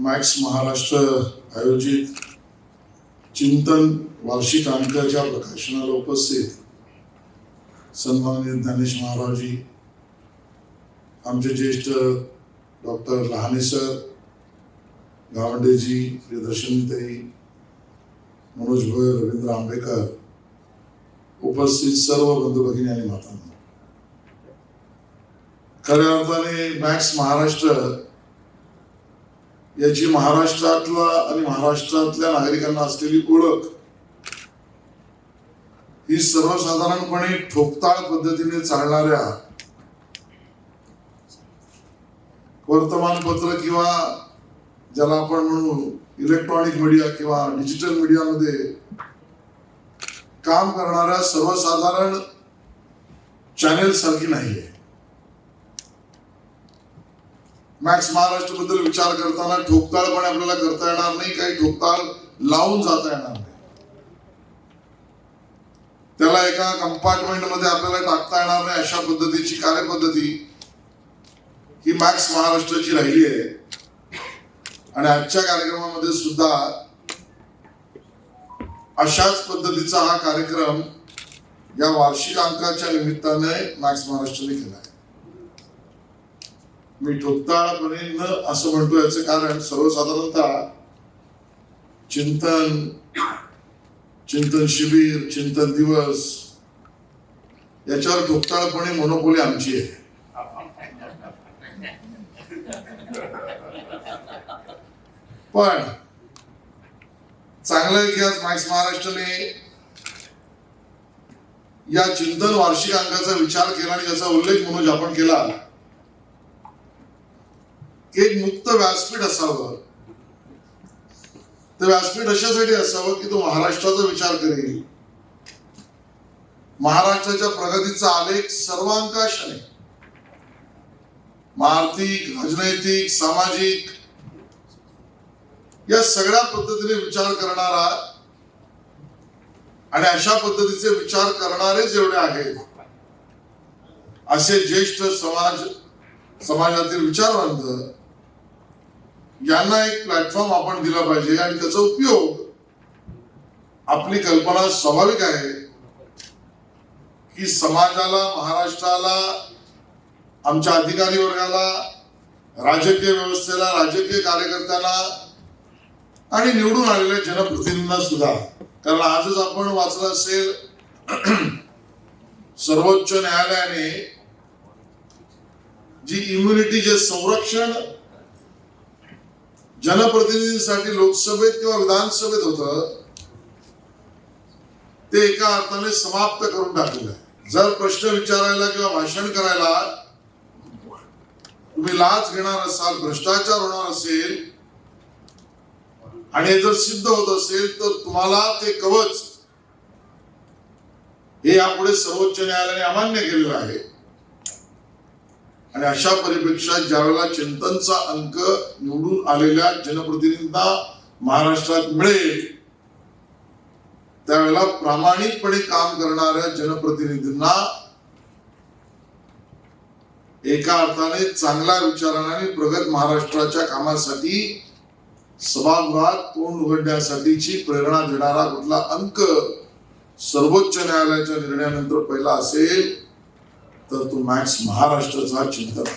Max Maharashtra आयोजित चिंतन वार्षिक अंकाच्या प्रकाशनाला उपस्थित सन्माननीय ज्ञानेश महाराजजी आमचे ज्येष्ठ डॉक्टर लहाने सर गावंडेजी प्रियदर्शनताई मनोज भोयर रवींद्र आंबेकर उपस्थित सर्व बंधू भगिनी आणि मातांना. खऱ्या अर्थाने मॅक्स महाराष्ट्र याची महाराष्ट्रातला आणि महाराष्ट्रातल्या नागरिकांना असलेली ओळख ही सर्वसाधारणपणे ठोकताळ पद्धतीने चालणाऱ्या वर्तमानपत्र किंवा ज्याला आपण म्हणू इलेक्ट्रॉनिक मीडिया किंवा डिजिटल मीडियामध्ये काम करणाऱ्या सर्वसाधारण चॅनेल सारखी नाहीये. मॅक्स महाराष्ट्रबद्दल विचार करताना ठोकताळपणे आपल्याला करता येणार नाही काही ठोकताळ लावून जाता येणार नाही. त्याला एका कंपार्टमेंटमध्ये आपल्याला टाकता येणार नाही अशा पद्धतीची कार्यपद्धती ही मॅक्स महाराष्ट्राची राहिली आहे. आणि आजच्या कार्यक्रमामध्ये सुद्धा अशाच पद्धतीचा हा कार्यक्रम या वार्षिक अंकाच्या निमित्ताने मॅक्स महाराष्ट्राने केला आहे. मी ठोकताळपणे न असं म्हणतो याचं कारण सर्वसाधारणतः चिंतन चिंतन शिबिर चिंतन दिवस याच्यावर ठोकताळपणे मोनोपोली आमची आहे. पण चांगलं आहे की आज मॅक्स महाराष्ट्राने या चिंतन वार्षिक अंकाचा विचार केला आणि त्याचा उल्लेख म्हणून आपण केला. एक मुक्त व्यासपीठ असावं. ते व्यासपीठ अशासाठी असावं? की तो महाराष्ट्राचा विचार करेल. महाराष्ट्राच्या प्रगतीचा आलेख सर्वांकाशाने आर्थिक राजनैतिक सामाजिक या सगळ्या पद्धतीने विचार करणारा आणि अशा पद्धतीचे विचार करणारे जेवढे आहेत असे ज्येष्ठ समाज समाजातील विचारवंत यांना एक प्लॅटफॉर्म आपण दिला पाहिजे आणि त्याचा उपयोग आपली कल्पना स्वाभाविक आहे की समाजाला महाराष्ट्राला आमच्या अधिकारी वर्गाला राजकीय व्यवस्थेला राजकीय कार्यकर्त्यांना आणि निवडून आलेल्या जनप्रतिनिधींना सुद्धा. कारण आजच आपण वाचलं असेल सर्वोच्च न्यायालयाने जी इम्युनिटी जे संरक्षण जनप्रतिनिधींसाठी लोकसभेत किंवा विधानसभेत होत ते एका अर्थाने समाप्त करून टाकलेलं आहे. जर प्रश्न विचारायला किंवा भाषण करायला तुम्ही लाच घेणार असाल भ्रष्टाचार होणार असेल आणि जर सिद्ध होत असेल तर तुम्हाला ते कवच हे यापुढे सर्वोच्च न्यायालयाने अमान्य केलेलं आहे. आणि अशा परिप्रेक्षात ज्यावेळेला चिंतनचा अंक निवडून आलेल्या जनप्रतिनिधींना महाराष्ट्रात मिळेल त्यावेळेला प्रामाणिकपणे काम करणाऱ्या जनप्रतिनिधींना एका अर्थाने चांगल्या विचाराने आणि प्रगत महाराष्ट्राच्या कामासाठी सभागृहात तोंड उघडण्यासाठीची प्रेरणा देणारा कुठला अंक सर्वोच्च न्यायालयाच्या निर्णयानंतर पहिला असेल तर तो मॅक्स महाराष्ट्राचा चिंतन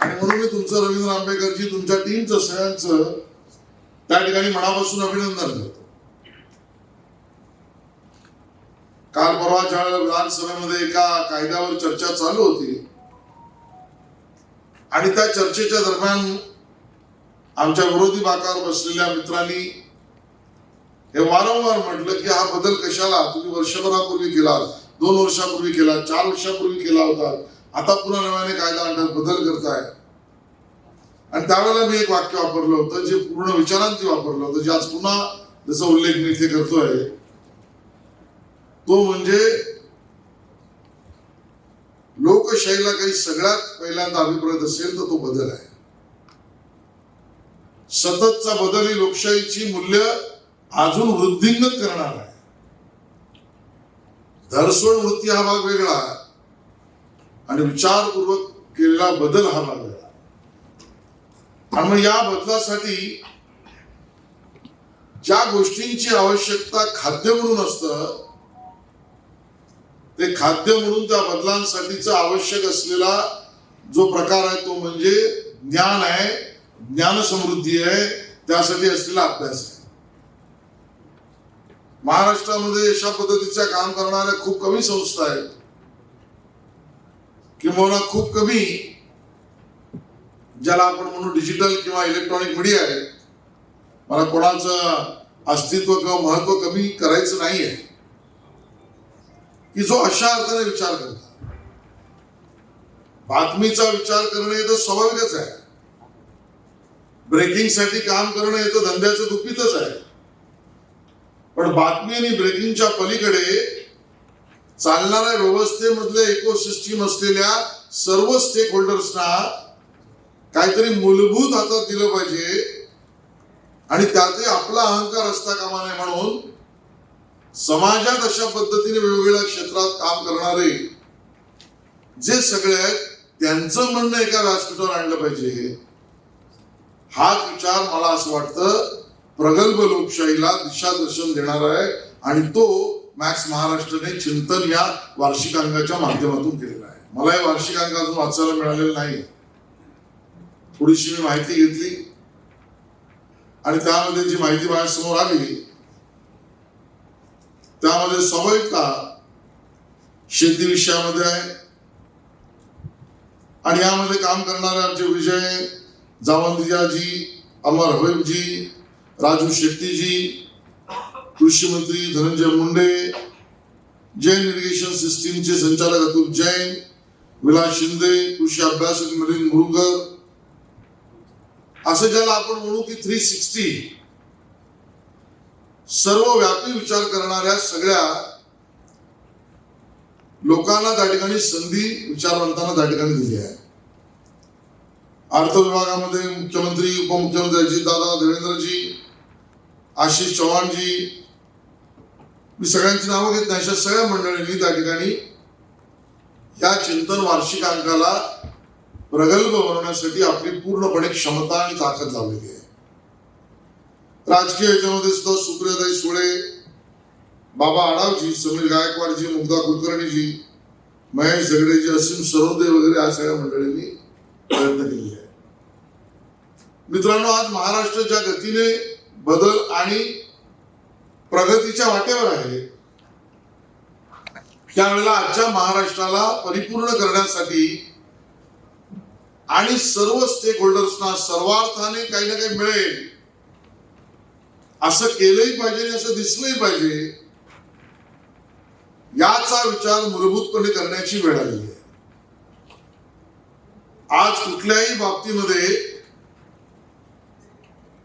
आणि म्हणून मी तुमचं रवींद्र आंबेकरजी तुमच्या टीमचं सगळ्यांचं त्या ठिकाणी मनापासून अभिनंदन करतो. काल परवा ज्या विधानसभेमध्ये एका कायद्यावर चर्चा चालू होती. आणि त्या चर्चेच्या दरम्यान आमच्या विरोधी बाकावर बसलेल्या मित्रांनी हे वारंवार म्हटलं की हा बदल कशाला? तुम्ही वर्षभरापूर्वी केला दोन वर्षापूर्वी केला चार वर्षापूर्वी केला होता. आता पुन्हा नव्याने कायदा आणण्यात बदल करताय. आणि त्यावेळेला मी एक वाक्य वापरलं होतं जे पूर्ण विचारांती वापरलं होतं जे आज पुन्हा त्याचा उल्लेख मी इथे करतोय. तो म्हणजे लोकशाहीला काही सगळ्यात पहिल्यांदा अभिप्राय असेल तर तो बदल आहे. सततचा बदल ही लोकशाहीची मूल्य अजून वृद्धिंगत करणार आहे. धरसोड वृत्ती हा भाग वेगळा आणि विचारपूर्वक केलेला बदल हा भाग वेगळा आणि मग या बदलासाठी ज्या गोष्टींची आवश्यकता खाद्य म्हणून असतं ते खाद्य म्हणून त्या बदलांसाठीचा आवश्यक असलेला जो प्रकार आहे तो म्हणजे ज्ञान आहे ज्ञान समृद्धी आहे त्यासाठी असलेला अभ्यास आहे. महाराष्ट्रामध्ये अशा पद्धतीच्या काम करणाऱ्या खूप कमी संस्था आहेत. किंवा खूप कमी ज्याला आपण म्हणू डिजिटल किंवा इलेक्ट्रॉनिक मीडिया आहे मला कोणाचं अस्तित्व किंवा महत्त्व कमी करायचं नाही आहे की जो अशा अर्थाने विचार करतो. बातमीचा विचार करणे हे तर स्वाभाविकच आहे. ब्रेकिंगसाठी काम करणं हे तर धंद्याचं दुखीतच आहे. पण बातमी आणि ब्रेकिंगच्या पलीकडे चालणाऱ्या व्यवस्थेमधले इकोसिस्टीम असलेल्या सर्व स्टेक होल्डर्सना काहीतरी मूलभूत हातात दिलं पाहिजे. आणि त्यातही आपला अहंकार असता कामा नये म्हणून समाजात अशा पद्धतीने वेगवेगळ्या क्षेत्रात काम करणारे जे सगळे आहेत त्यांचं म्हणणं एका व्यासपीठावर आणलं पाहिजे. हाच विचार मला असं वाटतं. प्रगल्भ लोकशाहीला दिशादर्शन देणार आहे आणि तो मॅक्स महाराष्ट्रने चिंतन या वार्षिकांकाच्या माध्यमातून केलेला आहे. मला या वार्षिकांक अजून वाचायला मिळालेलं नाही थोडीशी मी माहिती घेतली आणि त्यामध्ये जी माहिती माझ्यासमोर आली त्यामध्ये स्वाभाविकता शेती विषयामध्ये आहे आणि यामध्ये काम करणारे आमचे विजय जावंदियाजी अमर हवेबजी राजू शेट्टीजी कृषी मंत्री धनंजय मुंडे जैन इरिगेशन सिस्टीमचे संचालक अतुल जैन विलास शिंदे कृषी अभ्यासक मिलिंद मुरुगर. असं ज्याला आपण म्हणू की थ्री सिक्स्टी सर्व व्यापी विचार करणाऱ्या सगळ्या लोकांना त्या ठिकाणी संधी विचारवंतांना त्या ठिकाणी दिली आहे. अर्थ विभागामध्ये मुख्यमंत्री उपमुख्यमंत्री अजितदादा देवेंद्रजी आशिष चव्हाणजी मी सगळ्यांची नावं घेत नाही अशा सगळ्या मंडळींनी त्या ठिकाणी या चिंतन वार्षिकांकाला प्रगल्भ बनवण्यासाठी आपली पूर्णपणे क्षमता आणि ताकद लावलेली आहे. राजकीय याच्यामध्ये सुद्धा सुप्रियाताई सुळे बाबा आडावजी समीर गायकवाडजी मुग्धा कुलकर्णीजी महेश झगडेजी असीम सरोदे वगैरे या सगळ्या मंडळींनी प्रयत्न केले आहे मित्रांनो आज महाराष्ट्र ज्या गतीने बदल आणि प्रगतीच्या वाटेवर आहे. त्यावेळेला आजच्या महाराष्ट्राला परिपूर्ण करण्यासाठी आणि सर्व स्टेक होल्डर्सना सर्वार्थाने काही ना काही मिळेल असं केलंही पाहिजे आणि असं दिसलंही पाहिजे याचा विचार मूलभूतपणे करण्याची वेळ आली आहे. आज कुठल्याही बाबतीमध्ये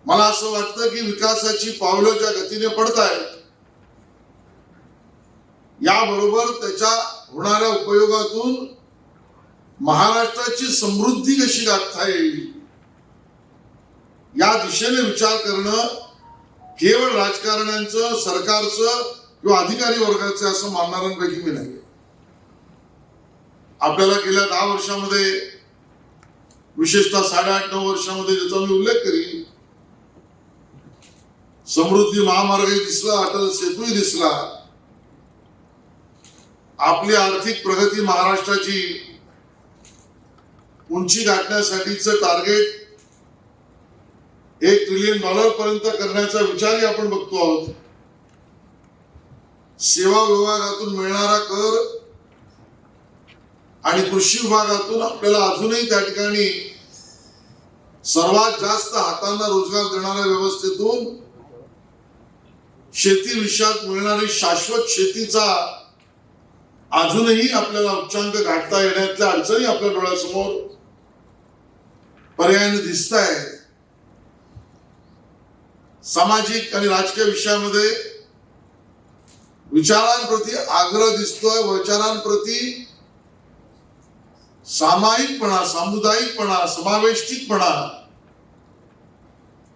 मला असं वाटतं की विकासाची पावलं ज्या गतीने पडत आहेत याबरोबर त्याच्या होणाऱ्या उपयोगातून महाराष्ट्राची समृद्धी कशी गाठता येईल या दिशेने विचार करणं केवळ राजकारण्यांचं सरकारचं किंवा अधिकारी वर्गाचं असं मानणाऱ्यांपैकी मी नाही आपल्याला गेल्या दहा वर्षामध्ये विशेषतः साडेआठ नऊ वर्षामध्ये ज्याचा मी उल्लेख करीन समृद्धी महामार्गही दिसला अटल सेतूही दिसला. आपली आर्थिक प्रगती महाराष्ट्राची उंची गाठण्यासाठीच टार्गेट एक ट्रिलियन डॉलर पर्यंत करण्याचा विचारही आपण बघतो आहोत. सेवा विभागातून मिळणारा कर आणि कृषी विभागातून आपल्याला अजूनही त्या ठिकाणी सर्वात जास्त हातांना रोजगार देणाऱ्या व्यवस्थेतून शेती विषयात मिळणारी शाश्वत शेतीचा अजूनही आपल्याला उच्चांक गाठता येण्यातल्या अडचणी आपल्या डोळ्यासमोर पर्यायाने दिसत आहेत. सामाजिक आणि राजकीय विषयामध्ये विचारांप्रती आग्रह दिसतोय विचारांप्रती सामायिकपणा सामुदायिकपणा समावेशिकपणा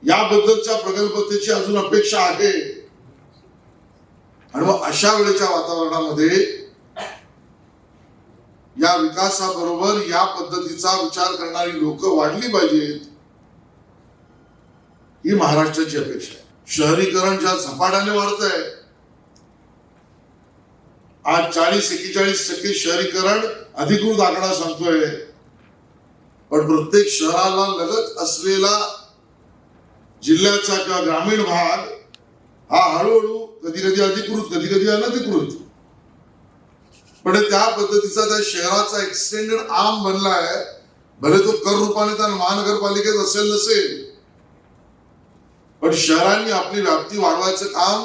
याबद्दलच्या प्रगल्भतेची अजून अपेक्षा आहे. आणि मग अशा वेळेच्या वातावरणामध्ये या विकासाबरोबर या पद्धतीचा विचार करणारी लोक वाढली पाहिजेत ही महाराष्ट्राची अपेक्षा आहे. शहरीकरण ज्या झपाट्याने वाढत आहे आज चाळीस एकेचाळीस टक्के शहरीकरण अधिकृत आकडा सांगतोय. पण प्रत्येक शहराला लगत असलेला जिल्ह्याचा किंवा ग्रामीण भाग हा हळूहळू कधी कधी अधिकृत कधी कधी अनधिकृत पण त्या पद्धतीचा त्या शहराचा एक्सटेंडेड आर्म बनलाय भले तो कर रूपाने त्या महानगरपालिकेत असेल नसेल. पण शहरांनी आपली व्याप्ती वाढवायचं काम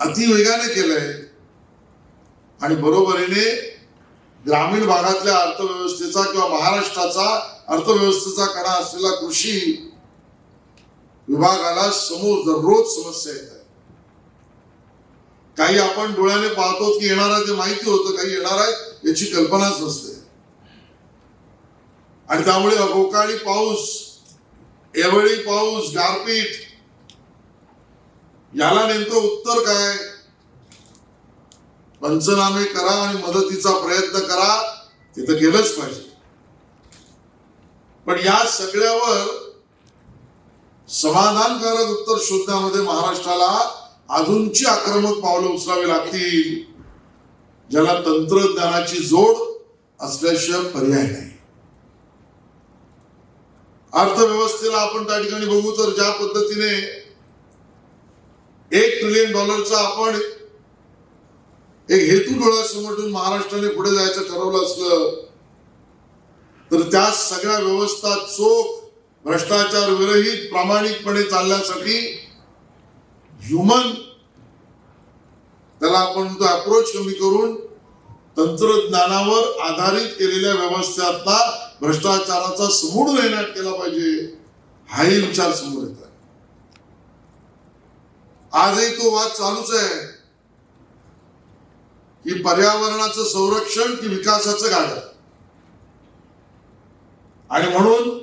अति वेगाने केलंय. आणि बरोबरीने ग्रामीण भागातल्या अर्थव्यवस्थेचा किंवा महाराष्ट्राचा अर्थव्यवस्थेचा कणा असलेला कृषी विभागाला समोर दररोज समस्या येत आहे. काही आपण डोळ्याने पाहतो की येणार आहे ते माहिती होतं काही येणार आहे याची कल्पनाच नसते. आणि त्यामुळे अवकाळी पाऊस एवळी पाऊस गारपीट याला नेमकं उत्तर काय पंचनामे करा आणि मदतीचा प्रयत्न करा ते तर केलंच पाहिजे. पण या सगळ्यावर समाधानकारक उत्तर शोधण्यामध्ये महाराष्ट्राला अजूनची आक्रमक पावलं उचलावी लागतील. ज्याला तंत्रज्ञानाची जोड असल्याशिवाय पर्याय नाही. अर्थव्यवस्थेला आपण त्या ठिकाणी बघू तर ज्या पद्धतीने एक ट्रिलियन डॉलरचा आपण एक हेतू डोळ्यासमोर ठेवून महाराष्ट्राने पुढे जायचं ठरवलं असलं तर त्या सगळ्या व्यवस्था चोख भ्रष्टाचार विरहित प्रामाणिकपणे चालण्यासाठी ह्युमन त्याला आपण तो अप्रोच कमी करून तंत्रज्ञानावर आधारित केलेल्या व्यवस्थेतला भ्रष्टाचाराचा समूळ नयनाट केला पाहिजे हाही विचार समोर येत आहे आजही तो वाद चालूच आहे की पर्यावरणाचं संरक्षण की विकासाचं गाडं आणि म्हणून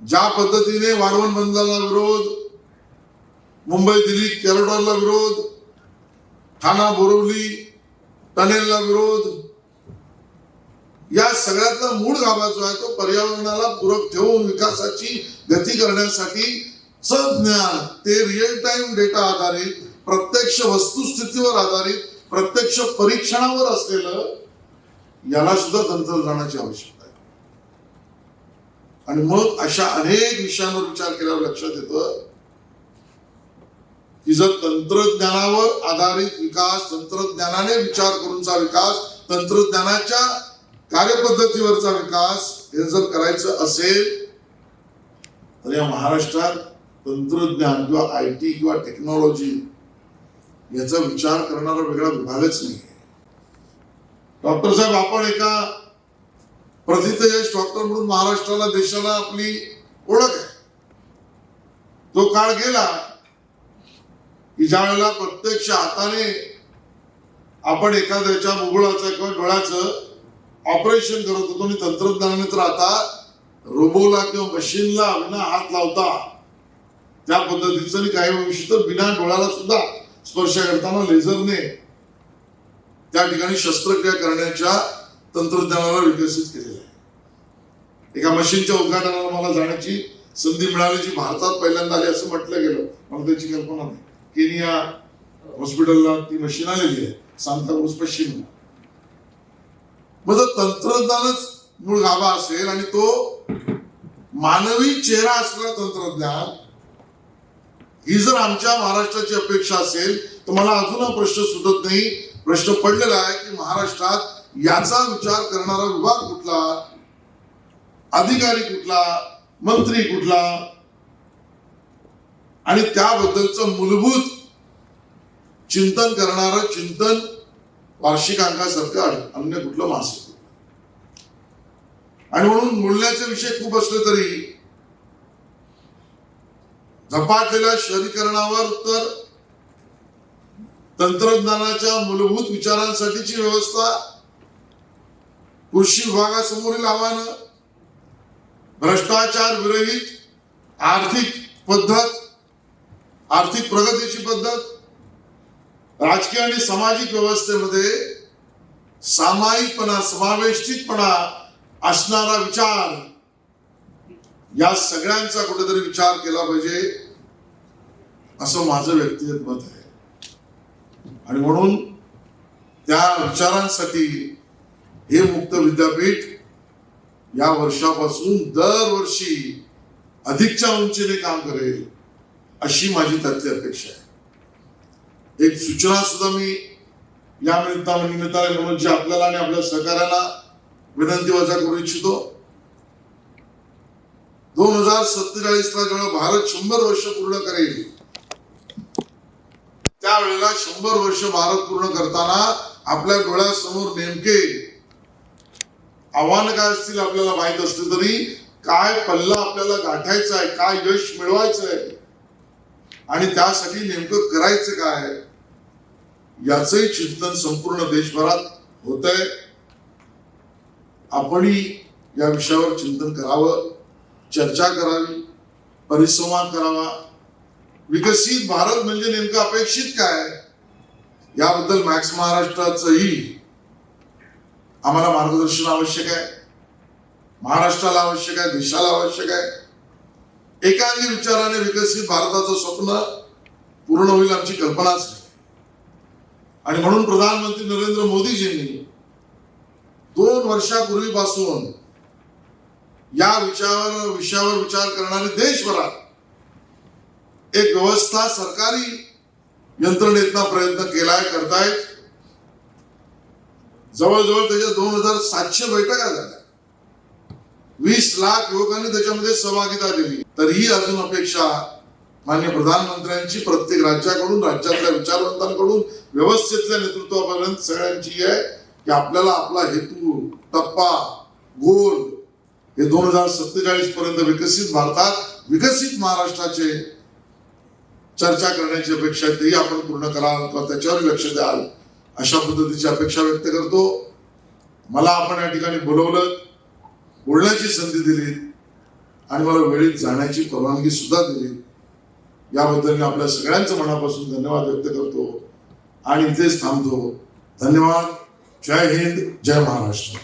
ज्या पद्धतीने वाढवण बंदला विरोध मुंबई दिल्ली कॉरिडॉरला विरोध ठाणा बोरवली टनेलला विरोध. या सगळ्यातला मूळ गाभा जो आहे तो पर्यावरणाला पूरक ठेवून विकासाची गती करण्यासाठी ज्ञान ते रिअल टाइम डेटा आधारित प्रत्यक्ष वस्तुस्थितीवर आधारित प्रत्यक्ष परीक्षणावर असलेलं याला सुद्धा तंत्रज्ञानाची आवश्यकता आहे. आणि मग अशा अनेक विषयांवर विचार केल्यावर लक्षात येतं तिचं तंत्रज्ञानावर आधारित विकास तंत्रज्ञानाने विचार करूनचा विकास तंत्रज्ञानाच्या कार्यपद्धतीवरचा विकास हे जर करायचं असेल तर या महाराष्ट्रात तंत्रज्ञान किंवा आय टी किंवा टेक्नॉलॉजी याचा विचार करणारा वेगळा विभागच नाही. डॉक्टर साहेब आपण एका प्रथित यश डॉक्टर म्हणून महाराष्ट्राला देशाला आपली ओळख आहे. तो काळ गेला की ज्या वेळेला प्रत्यक्ष हाताने आपण एखाद्याच्या मुगळाचं किंवा डोळ्याचं ऑपरेशन करत होतो आणि तंत्रज्ञानाने तर आता रोबोला किंवा मशीनला विना हात लावता त्या पद्धतीचं आणि काही विषय तर बिना डोळ्याला सुद्धा स्पर्श करताना लेझरने त्या ठिकाणी शस्त्रक्रिया करण्याच्या तंत्रज्ञानाला विकसित केलेलं आहे. एका मशीनच्या उद्घाटनाला मला जाण्याची संधी मिळाली जी भारतात पहिल्यांदा आली असं म्हटलं गेलं. मला त्याची कल्पना नाही. केनिया हॉस्पिटलला ती मशीन आलेली आहे. सांताक्रूज पश्चिमला मग म्हणजे जर तंत्रज्ञानच मूळ गाभा असेल आणि तो मानवी चेहरा असलेला तंत्रज्ञान ही जर आमच्या महाराष्ट्राची अपेक्षा असेल तर मला अजून हा प्रश्न सुटत नाही. प्रश्न पडलेला आहे की महाराष्ट्रात याचा विचार करणारा विभाग कुठला? अधिकारी कुठला? मंत्री कुठला? आणि त्याबद्दलचं मूलभूत चिंतन करणारं चिंतन वार्षिक अंकासारखं अन्य कुठलं मासिक आणि म्हणून मूल्याचे विषय खूप असले तरी झपाटलेल्या शहरीकरणावर तर तंत्रज्ञानाच्या मूलभूत विचारांसाठीची व्यवस्था कृषी विभागासमोरील आव्हानं भ्रष्टाचार विरहित आर्थिक पद्धत आर्थिक प्रगतीची पद्धत राजकीय आणि सामाजिक व्यवस्थेमध्ये सामायिकपणा समावेशितपणा असणारा विचार या सगळ्यांचा कुठेतरी विचार केला पाहिजे असं माझं व्यक्तिगत मत आहे. आणि म्हणून त्या विचारांसाठी हे मुक्त विद्यापीठ या वर्षापासून दरवर्षी अधिकच्या उंचीने काम करेल. अशी माझी त्यातली अपेक्षा आहे. एक सूचना सुद्धा मी या निमित्ता निमित्ताने म्हणून आपल्याला आणि आपल्या सहकार्याला विनंती वजा करू इच्छितो दोन हजार सत्तेचाळीस ला जेव्हा भारत शंभर वर्ष पूर्ण करेल त्यावेळेला शंभर वर्ष भारत पूर्ण करताना आपल्या डोळ्यासमोर नेमके आव्हान काय असतील आपल्याला माहीत असले तरी काय पल्ला आपल्याला गाठायचा आहे काय यश मिळवायचं आहे आणि त्यासाठी नेमकं करायचं काय याचंही चिंतन संपूर्ण देशभरात होत आहे आपणही या विषयावर चिंतन करावं चर्चा करावी परिसंवाद करावा. विकसित भारत म्हणजे नेमकं अपेक्षित काय याबद्दल मॅक्स महाराष्ट्राचंही आम्हाला मार्गदर्शन आवश्यक आहे. महाराष्ट्राला आवश्यक आहे देशाला आवश्यक आहे. एकांगी विचाराने विकसित भारताचं स्वप्न पूर्ण होईल आमची कल्पनाच नाही. आणि म्हणून प्रधानमंत्री नरेंद्र मोदीजींनी दोन वर्षापूर्वीपासून या विषयावर विषयावर विचार करणारे देशभरात एक व्यवस्था सरकारी यंत्रणेतना प्रयत्न केलाय करतायत. जवळजवळ त्याच्या दोन हजार सातशे बैठका झाल्या. वीस लाख युवकांनी त्याच्यामध्ये सहभागिता दिली. तरीही अजून अपेक्षा मान्य प्रधानमंत्र्यांची प्रत्येक राज्याकडून राज्यातल्या विचारवंतांकडून व्यवस्थेतल्या नेतृत्वापर्यंत सगळ्यांची आहे की आपल्याला आपला हेतू टप्पा गोल हे दोन हजार सत्तेचाळीस पर्यंत विकसित भारतात विकसित महाराष्ट्राचे चर्चा करण्याची अपेक्षा तेही आपण पूर्ण कराल किंवा त्याच्यावर लक्ष द्याल अशा पद्धतीची अपेक्षा व्यक्त करतो. मला आपण या ठिकाणी बोलवलं. बोलण्याची संधी दिली. आणि मला वेळेत जाण्याची परवानगी सुद्धा दिली. याबद्दल मी आपल्या सगळ्यांचं मनापासून धन्यवाद व्यक्त करतो. आणि इथेच थांबतो. धन्यवाद. जय हिंद. जय महाराष्ट्र.